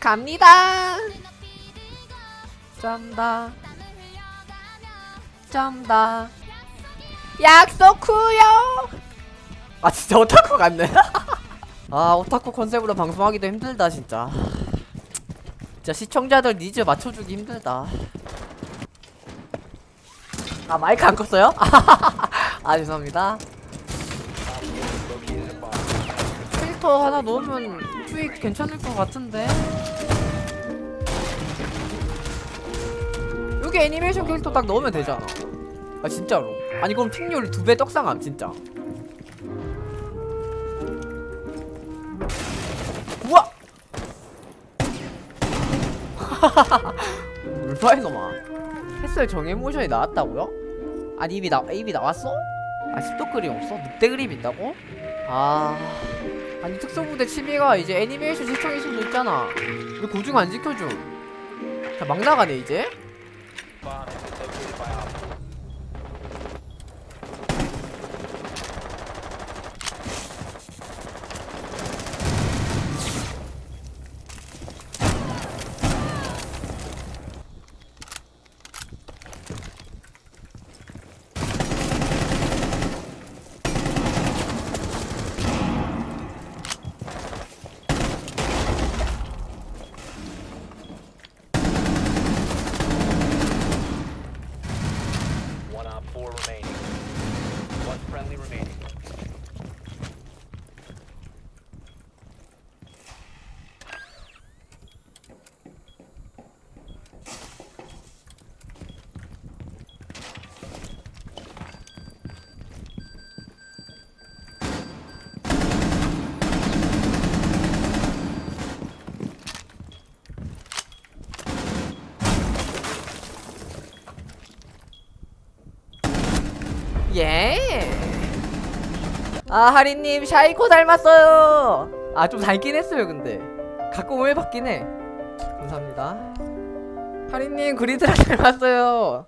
갑니다. 짬다. 짬다. 약속 후요. 아 진짜 오타쿠 같네. 아 오타쿠 컨셉으로 방송하기도 힘들다 진짜. 진짜 시청자들 니즈 맞춰주기 힘들다. 아 마이크 안 껐어요? 아 죄송합니다. 필터 하나 넣으면 수익 괜찮을 것 같은데. 여기 애니메이션 캐릭터 딱 넣으면 되잖아. 아 진짜로. 아니 그럼 픽률 두 배 떡상함 진짜. 우와. 울파이너마. 햇살 정의 모션이 나왔다고요? 아니 이미 나 이미 나왔어? 아 십도 그림 없어? 늑대 그림 있다고? 아 아니 특수부대 취미가 이제 애니메이션 시청일 수도 있잖아. 왜 고증 안 지켜줌 자막 나가네 이제 예. 아 하리님 샤이코 닮았어요. 아 좀 닮긴 했어요 근데 가끔 오해 받긴 해. 감사합니다. 하리님 그리드라 닮았어요.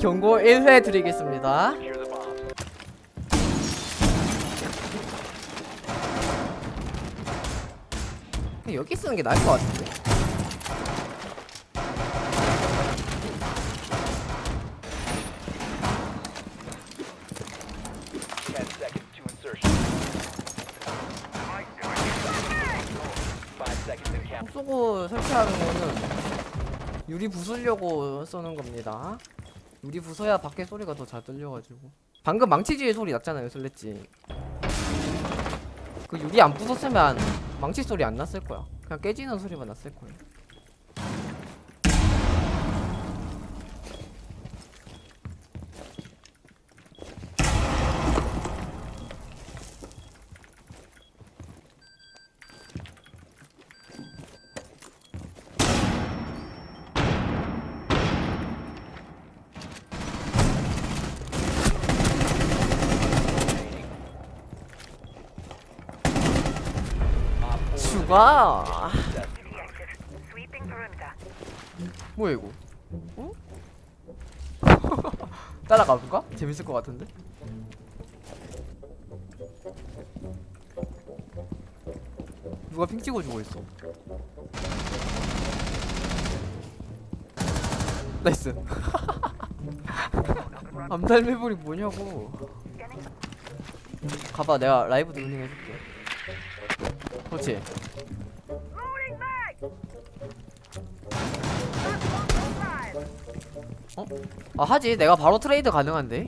경고 1회 드리겠습니다. 여기 쓰는 게 나을 것 같은데. 쏘고 설치하는 거는 유리 부수려고 쏘는 겁니다. 유리 부숴야 밖에 소리가 더 잘 들려가지고. 방금 망치질 소리 났잖아요, 슬래지. 그 유리 안 부쉈으면 망치 소리 안 났을 거야. 그냥 깨지는 소리만 났을. Op perimeter. 뭐야 이거? 어? 따라가 볼까? 재밌을 것 같은데. 누가 핑 찍어주고 있어. 나이스. 암살매불이 뭐냐고. 가봐, 내가 라이브 드루닝 해줄게. 그렇지. 어? 아 하지 내가 바로 트레이드 가능한데.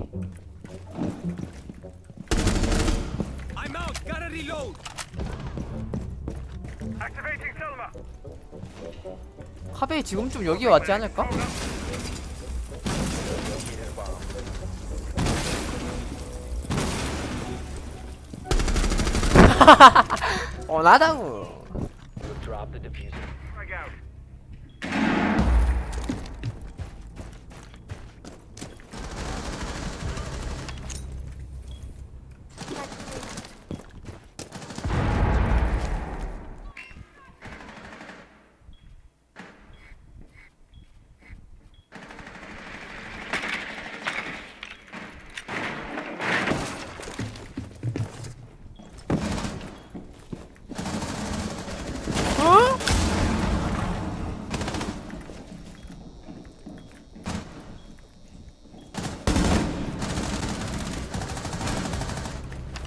카베이 지금쯤 여기 왔지 않을까? 어 나다고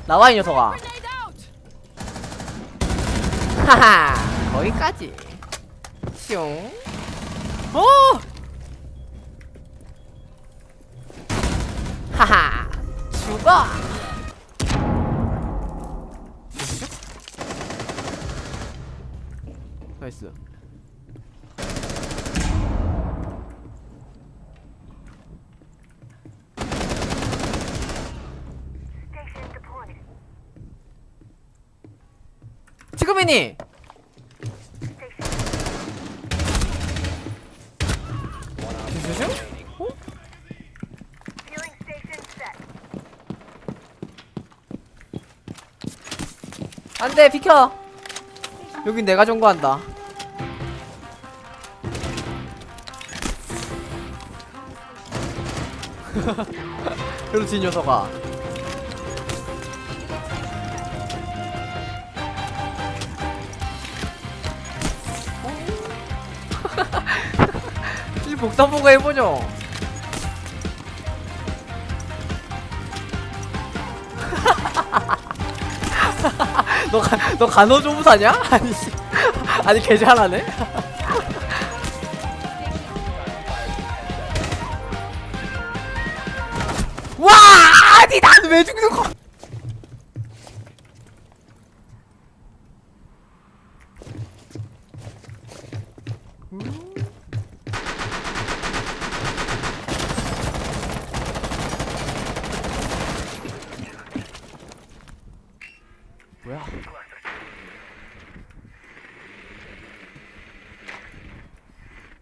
나와 이 녀석아. 하하 거기까지. 슝. 어! 하하 죽어! 나이스 지금이니 set. 안돼 비켜 여긴 내가 점거한다 그렇지 이 녀석아 이 복사보고 해보죠 너, 가, 너 간호조무사냐? 아니, 씨. 아니, 개 잘하네? 와! 아니, 난 왜 죽는 거? 뭐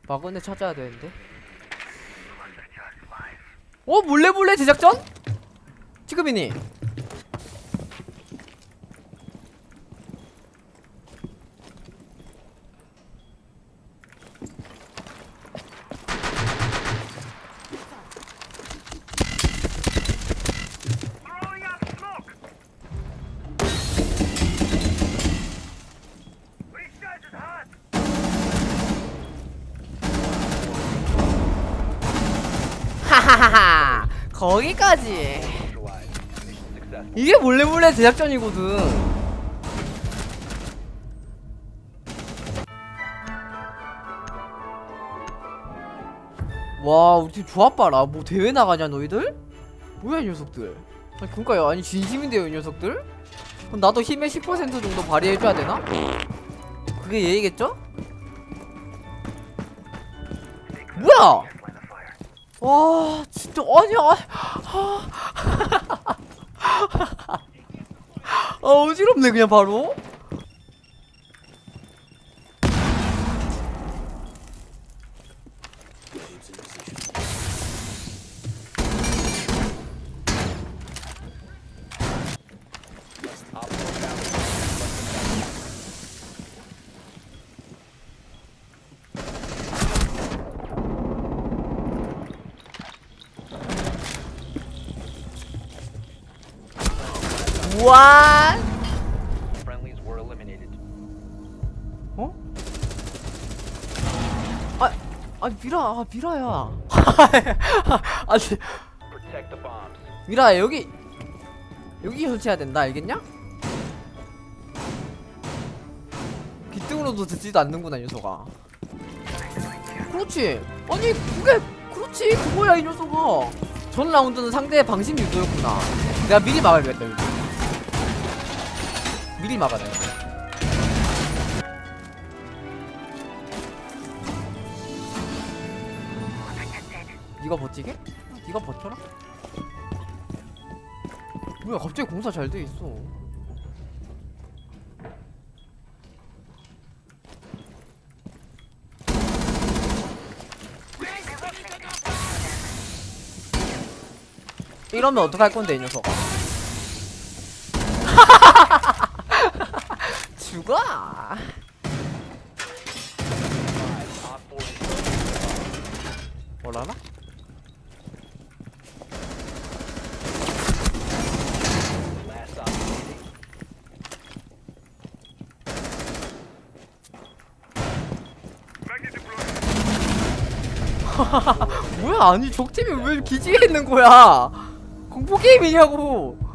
마건에 찾아야 되는데. 어 몰래 몰래 제작전? 지금이니? 하하하하 거기까지. 이게 몰래 몰래 제작전이거든. 와 우리 팀 조합 봐라. 뭐 대회 나가냐 너희들? 뭐야 이 녀석들? 아니 그니까요 아니 진심인데요 이 녀석들? 그럼 나도 힘의 10% 정도 발휘해줘야 되나? 그게 예의겠죠? 뭐야? 와 진짜 아니야 아, 아 어지럽네 그냥 바로 와 Friendlies were eliminated. 어? 아, 아 미라, 아 미라야. 아니 Protect the bombs. 미라 여기 여기 설치해야 된다, 알겠냐? 귀등으로도 듣지도 않는구나 이 녀석아. 그렇지. 아니 그게 그렇지 그거야 이 녀석아. 전 라운드는 상대의 방심 유도였구나. 내가 미리 막아야겠다 여기. 미리 돼. 네가 버티게? 네가 버텨라. 뭐야 갑자기 공사 잘 돼 있어. 이러면 어떡할 건데 이 녀석. 죽어. Deployed. 뭐야 아니 적팀이 왜 기지에 있는 거야? 공포 게임이냐고.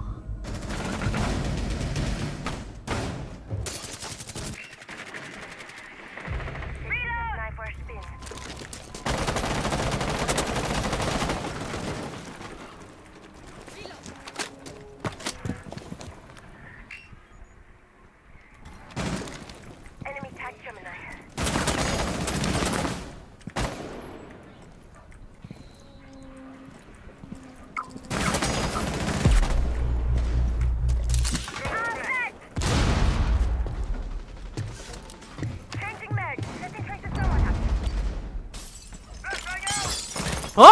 어?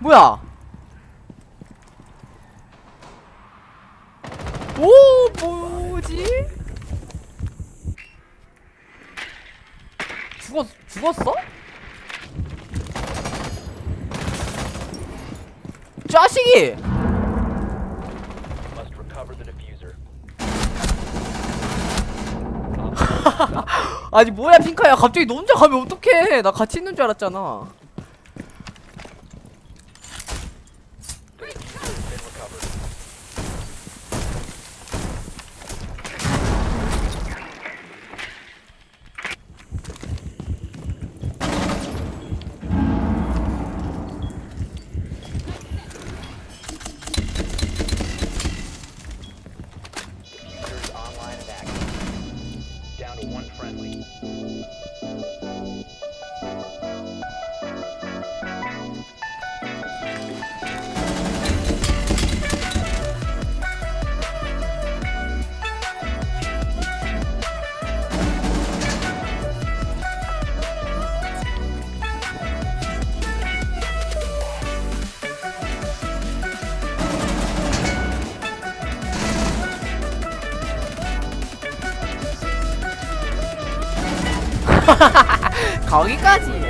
뭐야? 오 뭐지? 죽었 죽었어? 자식이! Diffuser. 아니 뭐야 핑카야 갑자기 너 혼자 가면 어떡해 나 같이 있는 줄 알았잖아 거기까지